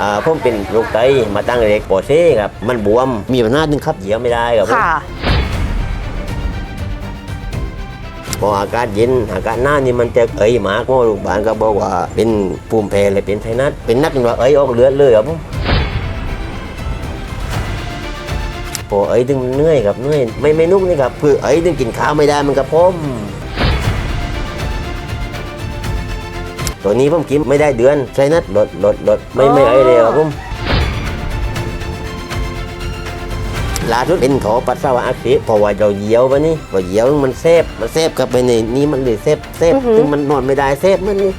อ่าผมเป็นโรคไตมาตั้งแต่เด็กปอเซ่ครับมันบวมมีปัญหาถึงขับเหยียวไม่ได้ครับผม ค่ะ พออากาศเย็นอากาศหน้านี่มันจะเอ้ยหมากเพราะว่าโรงพยาบาลก็บอกว่าเป็นภูมิแพ้เลยเป็นไทนัสเป็นนักจนว่าเอ้ยออกเลือดเลยครับผมพอเอ้ยถึงเหนื่อยครับเหนื่อยไม่ไม่นุ่มนี่ครับคือเอ้ยถึงกินข้าวไม่ได้มันก็พม ตัวนี้ผมกินไม่ได้เดือนไทนัสลดลดลดไม่ไม่เอ้ยเลยครับผมล่าสุดเป็นโถปัสสาวะอักเสบเพราะว่าเราเหยียวไปนี่พอเหยียวมันเซฟมันเซฟกับไปในนี้มันเลยเซฟเซฟอือหือซึ่งมันนอนไม่ได้เซฟมันนี่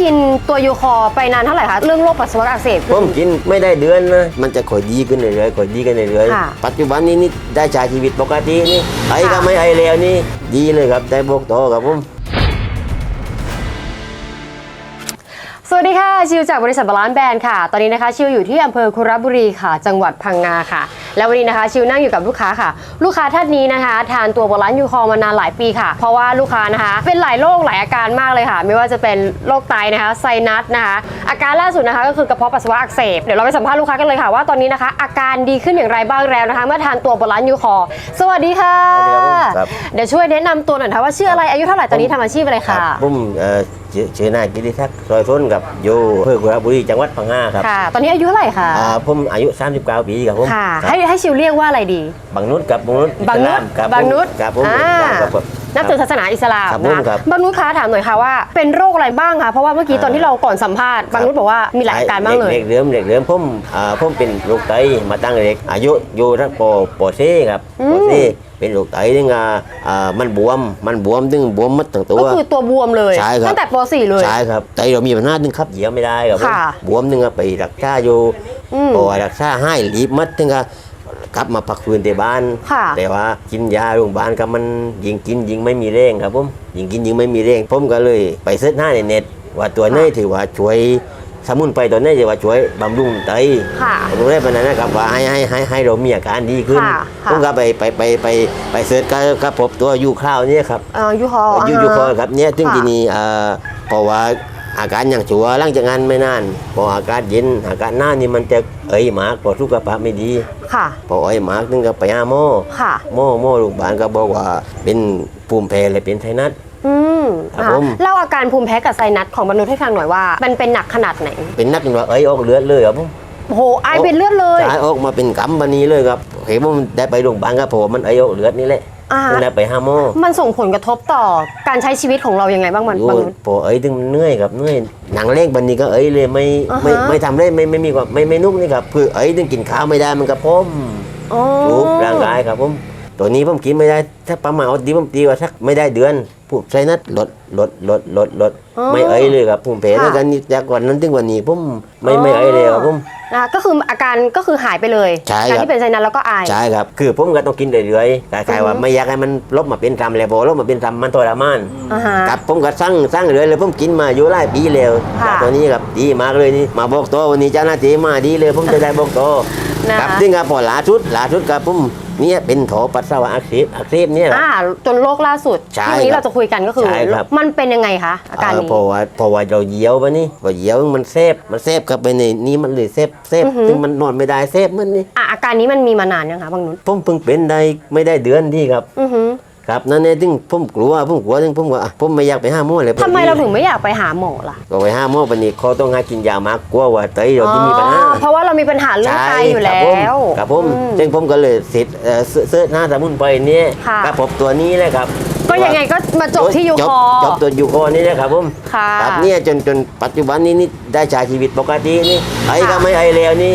กินตัวยูคอร์ไปนานเท่าไหร่คะเรื่องโรคปัสสาวะอักเสบ ผมกินไม่ได้เดือนนะมันจะค่อยดีขึ้นเรื่อยๆค่อยดีขึ้นเรื่อยค่ะๆปัจจุบันนี้นี่ได้ใช้ชีวิตปกตินี่ไอ้ก็ค่ะ ไม่ไอ้แล้วนี่ดีเลยครับได้บอกต่อครับผม สวัสดีค่ะ ชิวจากบริษัทบาลานซ์แบรนด์ค่ะ ตอนนี้นะคะ ชิวอยู่ที่อำเภอคุระบุรีค่ะ จังหวัดพังงาค่ะ แล้ววันนี้นะคะชิวนั่งอยู่กับลูกค้าค่ะ ลูกค้าท่านนี้นะคะ ทานตัวบาลานซ์ยูคอร์มานานหลายปีค่ะ เพราะว่าลูกค้านะคะ เป็นหลายโรคหลายอาการมากเลยค่ะ ไม่ว่าจะเป็นโรคไตนะคะไซนัสนะคะ อาการล่าสุดนะคะ ก็คือกระเพาะปัสสาวะอักเสบเดี๋ยวเราไปสัมภาษณ์ลูกค้ากันเลยค่ะว่าตอนนี้นะคะ อาการดีขึ้นอย่างไรบ้างแล้วนะคะ เมื่อทานตัวบาลานซ์ยูคอร์สวัสดีค่ะครับ เดี๋ยวช่วยแนะนำตัวหน่อยนะคะว่าชื่ออะไรอายุเท่าไหร่ตอนนี้ทำอาชีพอะไรครัค่ะบผมเอ่อ ชื่อชื่อนายกิติทักษ์ซอยท้นกับอยู่อำเภอกุระบุรีจังหวัดพังงาครับค่ะ ตอนนี้อายุเท่าไหร่คะอ่าผมอายุ 39 ปีครับผมค่ะ ครับให้ให้ชิวเรียกว่าอะไรดีบางนุชกับบางนุชบางนุชครับผมบางนุชครับผมอ่า ครับผม นับถือศาสนาอิสลามครับผมนะครับบางนุชคะถามหน่อยค่ะว่าเป็นโรคอะไรบ้างคะเพราะว่าเมื่อกี้อ่าตอนที่เราก่อนสัมภาษณ์บางนุชบอกว่ามีหลายอาการบ้างเลย เด็กๆเริ่มเด็กเริ่มผมอ่าผมเป็นโรคไตมาตั้งแต่เด็ก อายุอยู่ทั้งปปเซ่ครับอืมปเซ่เป็นโรคไตนี่ไงอ่ามันบวมมันบวมถึงบวมหมัดทั้งตัว ก็คือตัวบวมเลยใช่ครับ ตั้งแต่ป .4 เลย ใช่ครับไตเรามีปัญหาถึงขับเหยียวไม่ได้ครับผมค่ะบวมถึงก็ไปรักษาอยู่อืม พอรักษาให้รีบมัดถึงก็ กลับมาพักฟื้นที่บ้าน ค่ะ แต่ว่ากินยาโรงพยาบาลก็มันยิงกินยิงไม่มีแรงครับผมยิงกินยิงไม่มีแรงผมก็เลยไปเสิร์ชหน้าในเน็ตว่าตัวไหนี้ถือว่าช่วยสมุนไพรตัวไหนี้ถือว่าช่วยบำรุงไตค่ะผมได้ปานนั้นนะครับว่าให้ให้ให้ให้เรามีอาการดีขึ้นค่ะค่ะ ผมก็ไปไปไปไปไปเสิร์ชก็ก็พบตัวยูคราวเนี่ยครับ เอ่อยูคอร์ยูยูคอครับเนี่ยซึ่งค่ะทีนี้เอ่อเพราะว่าอาการอย่างชัวหลังจากงานไม่นานพออากาศเย็นอากาศหน้านี่มันจะเอ้ยหมากพอสุขภาพไม่ดี ค่ะพอเอ้ยหมากนึงก็ไปหาหมอค่ะหมอหมอโรงพยาบาลก็บอกว่าเป็นภูมิแพ้เลยเป็นไทนัสอืมครับอะผมเล่าอาการภูมิแพ้กับไซนัสของบางนุชให้ฟังหน่อยว่า มันเป็นหนักขนาดไหน เป็นนักจนว่าเอ้ยออกเลือดเลยครับผมโอ้โหไอเป็นเลือดเลยจ่ายออกมาเป็นกำบันนี้เลยครับเห็นว่ามันได้ไปโรงพยาบาลก็เพราะว่ามันเอ้ยออกเลือดนี่แหละ อ่าจึงได้ไปหาหมอมันส่งผลกระทบต่อการใช้ชีวิตของเรายังไงบ้างมันโอ้บางยนุชพอเอ้ยถึงเหนื่อยครับเหนื่อยหนังเล่งบันนี้ก็เอ้ยเลยไม่อ่าฮะ ไม่ไม่ทำได้ไม่ไม่มีความไม่ไม่นุ่มนี่ครับคือเอ้ยถึงกินข้าวไม่ได้มันก็พมอ๋อรูปร่างกายครับผมตัวนี้ผมกินไม่ได้ถ้าประมาณเอาดีผมตีว่าสักไม่ได้เดือน ผู้ใช้นัดลดลดลดลดลดไม่เอ้ยเลยครับผมเพลแล้วกันนี่จากวันนั้นถึงวันนี้ผมไม่ไม่เอ้ยเลยครับผม นะคะก็คืออาการก็คือหายไปเลยใช่การครับที่เป็นไซนัสแล้วก็ไอ ใช่ครับ คือผมก็ต้องกินเรื่อยๆคล้ายๆว่าอือฮึ ไม่อยากให้มันลบมาเป็นกรรมเลยพอลบมาเป็นกรรมมันทรมานอ่าฮะ ครับผมก็สั่งสั่งเรื่อยเลยผมกินมาอยู่หลายปีแล้วค่ะตัวนี้ครับดีมากเลยนี่มาบอกตัววันนี้เจ้าหน้าที่มาดีเลย ผมจะได้บอกตัวนะคะครับซึ่งครับพอหลาชุดหลาชุดครับผม เนี่ยเป็นโถปัสสาวะอักเสบอักเสบเนี่ยครับอ่าจนโรคล่าสุดใช่ที่วันนี้ครับเราจะคุยกันก็คือ ใช่ครับ มันเป็นยังไงคะอาการเอ่อนี้ เพราะว่าเพราะว่าเราเหยียวไปนี่พอเหยียวมันเซฟมันเซฟเข้าไปในนี้มันเลยเซฟเซฟอือหือซึ่งมันนอนไม่ได้เซฟมันนี่อะอาการนี้มันมีมานานยังคะบางนุชผมเพิ่งเป็นได้ไม่ได้เดือนที่ครับ อือหือ ครับนั่นเองถึงผมกลัวผมกลัวถึงผมว่าอะผมไม่อยากไปห้าหมอเลยทำไมเราถึงไม่อยากไปหาหมอล่ะก็ไปห้าหมอปานนี้เขาต้องให้กินยามากกลัวว่าไตเราที่มีปัญหาอ๋อเพราะว่าเรามีปัญหาเรื่องไตอยู่แล้ครับผมวครับผมอืมซึ่งผมก็เลยสิทธิ์เอ่อเสิร์ชเสิร์ชหน้าสมุนไพรเนี่ยค่ะก็พบตัวนี้เลยครับก็ยังไงก็มาจบที่ยูจคอจบตัวยูคอนี่นะครับผมค่ะครับเนี่ยจนจนปัจจุบันนี้นี่ได้ใช้ชีวิตปกตินี่ไอ้ก็ค่ะไม่ไอ้แล้วนี่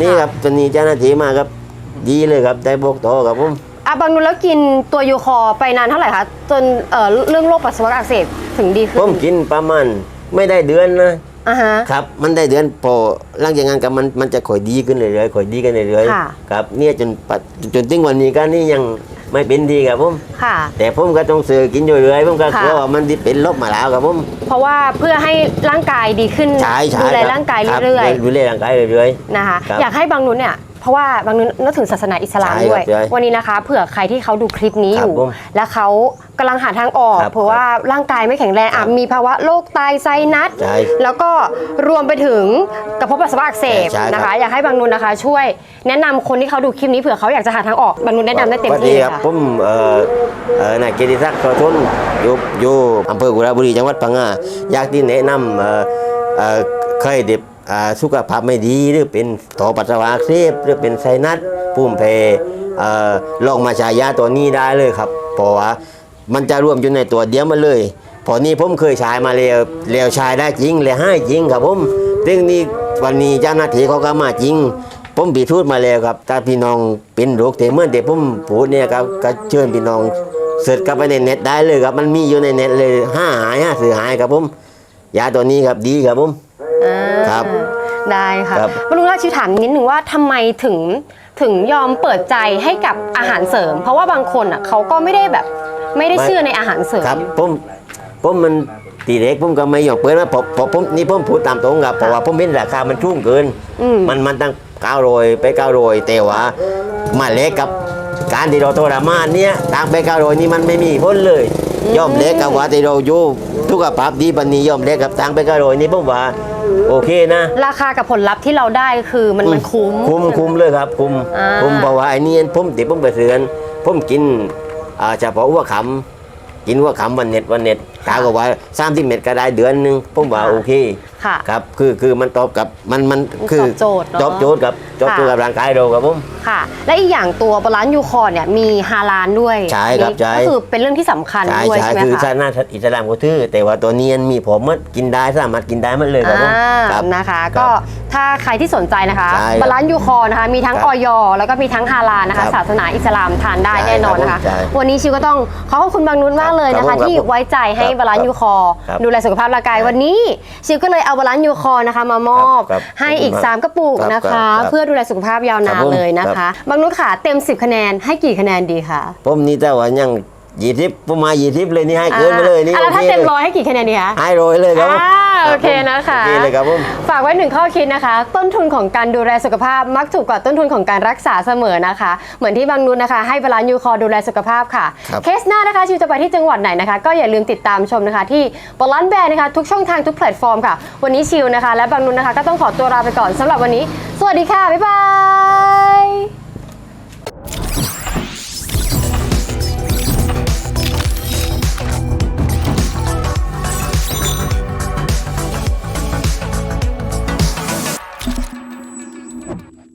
นี่ครับตอนนี้เจ้าหน้าที่มาครับดีเลยครับได้บอกต่อครับผม อะบางนุชแล้วกินตัวยูคอไปนานเท่าไหร่คะจนเอ่อเรื่องโรคปัสสาวะอักเสบถึงดีขึ้ผนมกินประมาณไม่ได้เดือนนะอ่าฮะ ครับ มันได้เดือนพอหลังจากนั้นกับมันมันจะค่อยดีขึ้นเรื่อยๆค่อยดีกันเรื่อยค่ะ ๆครับ เนี่ยจนปัจจนถึงวันนี้ก็นี่ยังไม่เป็นดีครับผมค่ะ แต่ผมก็ต้องซื้อกินอยู่เรื่อยๆผมก็ค่ะ กลัวว่ามันที่เป็นลบมาแล้วครับผมเพราะว่าเพื่อให้ร่างกายดีขึ้นใช่ใช่ดูแลคบร่างกายคบเรื่อยดูแลร่างกายเรื่อยๆนะคะ ครับ อยากให้บางนุชเนี่ย เพราะว่าบางนึกนับถือศาสนาอิสลามใช่ครับด้วยใช่วันนี้นะคะเผื่อใครที่เขาดูคลิปนี้ครัอบยู่ผมและเขากำลังหาทางออกครับเพราะว่าร่างกายไม่แข็งแรงอะครับมีภาวะโรคไตไซนัสใช่แล้วก็รวมไปถึงกระเพาะปัสสาวะอักเสบใช่ครับ นะคะ อยากให้บางนุนนะคะ ช่วยแนะนำคนที่เขาดูคลิปนี้เผื่อเขาอยากจะหาทางออกบางนุนแนะนำได้เต็มสวัสที่ดีเลยครับค่ะผมเอ่อเอ่อนายเกียรติศักดิ์กระทุนอยู่อยู่อำเภอกุระบุรีจังหวัดพังงาอยากที่แนะนำเอ่อเอ่อเคยเด็บอ่า สุขภาพไม่ดีหรือเป็นต่อปัสสาวะอักเสบหรือเป็นไซนัสปุ่มเพเอ่อลองมาใช้ยาตัวนี้ได้เลยครับ เพราะว่ามันจะรวมอยู่ในตัวเดียวมาเลยพอนี้ผมเคยใช้มาแล้วแล้วใช้ได้จริงเลยให้จริงครับผมซึ่งนี่วันนี้เจ้าหน้าที่เขาก็มาจริง ผมปีทูดมาแล้วครับถ้าพี่น้องเป็นโรคเทเมื่อเด็กผมพูดเนี่ยครับก็เชิญพี่น้องเสิร์ชเข้าไปในเน็ตได้เลยครับ มันมีอยู่ในเน็ตเลยห้าหายห้าสือหายครับผมยาตัวนี้ครับดีครับผม ครับได้ค่ะครับ บรุงราชชิวถามนิดนึงว่าทำไมถึงถึงยอมเปิดใจให้กับอาหารเสริม เพราะว่าบางคนอะเขาก็ไม่ได้แบบไม่ได้เชื่อในอาหารเสริม ครับผมผมมันตีเล็กผมก็ไม่ยอมเปิดนะเพราะเพราะผมนี่ผมพูดตามตรงครับเพราะว่าผมเห็นราคามันชุ่มเกิน อืม มันมันตั้งเก้าโรยไปเก้าโรยแต่ว่ามาเล็กกับการที่เราโทรมานเนี่ยต่างไปเก้าโรยนี่มันไม่มีผลเลยย่อมเล็กกับว่าที่เราอยู่ทุกภาพดีปันนี้ย่อมเล็กกับต่างไปเก้าโรยนี่ผมว่า โอเคนะ ราคากับผลลัพธ์ที่เราได้คือมันมันคุ้ม คุ้มคุ้มเลยครับ คุ้มอ่า คุ้มเพราะว่าไอ้นี่ผมติผมไปเสือนผมกินอ่าเฉพาะหัวขำกินหัวขำวันเน็ตวันเน็ตกาก็ว่าสามสิบเม็ดก็ได้เดือนหนึงผมว่าโอเค ค่ะครับคือคือมันตอบกับมันมันคือตอบโจทย์เนอะ ตอบโจทย์กับตอบโจทย์กับร่างกายเราครับผม ค่ะ และอีกอย่างตัวบาลานซ์ยูคอร์เนี่ยมีฮาลานด้วยใช่ครับนี่ใช่ ก็คือเป็นเรื่องที่สำคัญใช่ด้วยใช่ใช่ไหมคือคะชาติหน้าอิสลามก็ถือแต่ว่าตัวนี้มันมีผมมันกินได้สามารถกินได้หมันเลยครับผมอ่าครับ นะคะครับก็ถ้าใครที่สนใจนะคะใช่ครับบาลานซ์ยูคอร์นะคะมีทั้งครับออยแล้วก็มีทั้งฮาลาลนะครัคะ บศาสนาอิสลามทานได้ใช่แน่นอนนะคะครับผมใช่วันนี้ชิวก็ต้องขอขอบคุณบางนุ้นมากเลยนะครัคะ บผมที่ครับไว้ใจให้ครับบาลานซ์ยูคอร์ครับดูแลสุขภาพร่างกายวันนี้ ชิวก็เลยเอาบาลานซ์ยูคอร์นะคะมามอบครับครับให้อีกครับ3กระปุกครับนะครัคะบครับเพื่อดูแลสุขภาพยาวนานครับผมเลยนะครัคะ บ บางนุ้นค่ะเต็ม 10 คะแนนให้กี่คะแนนดีคะ ผมนี่แต่ว่ายัง ยี่สิบผมมายี่สิบเลยนี่ให้เกินไปเลยนี่อะแล้วถ้าโอคเต็มลยร้อยให้กี่คะแนนดีคะ ให้โรยเลยครับผมอ่ารับโอเคนะคะ โอเคเลยครับผม ฝากไว้หนึ่งข้อคิดนะคะ ต้นทุนของการดูแลสุขภาพมักถูกกว่าต้นทุนของการรักษาเสมอนะคะ เหมือนที่บางนุนนะคะ ให้บาลานซ์ยูคอร์ดูแลสุขภาพค่ะ ครับ เคสหน้านะคะชิวจะไปที่จังหวัดไหนนะคะ ก็อย่าลืมติดตามชมนะคะที่บาลานซ์แบรนด์นะคะ ทุกช่องทางทุกแพลตฟอร์มค่ะ วันนี้ชิวนะคะ และบางนุนนะคะก็ต้องขอตัวลาไปก่อนสำหรับวันนี้ สวัสดีค่ะบ๊ายบาย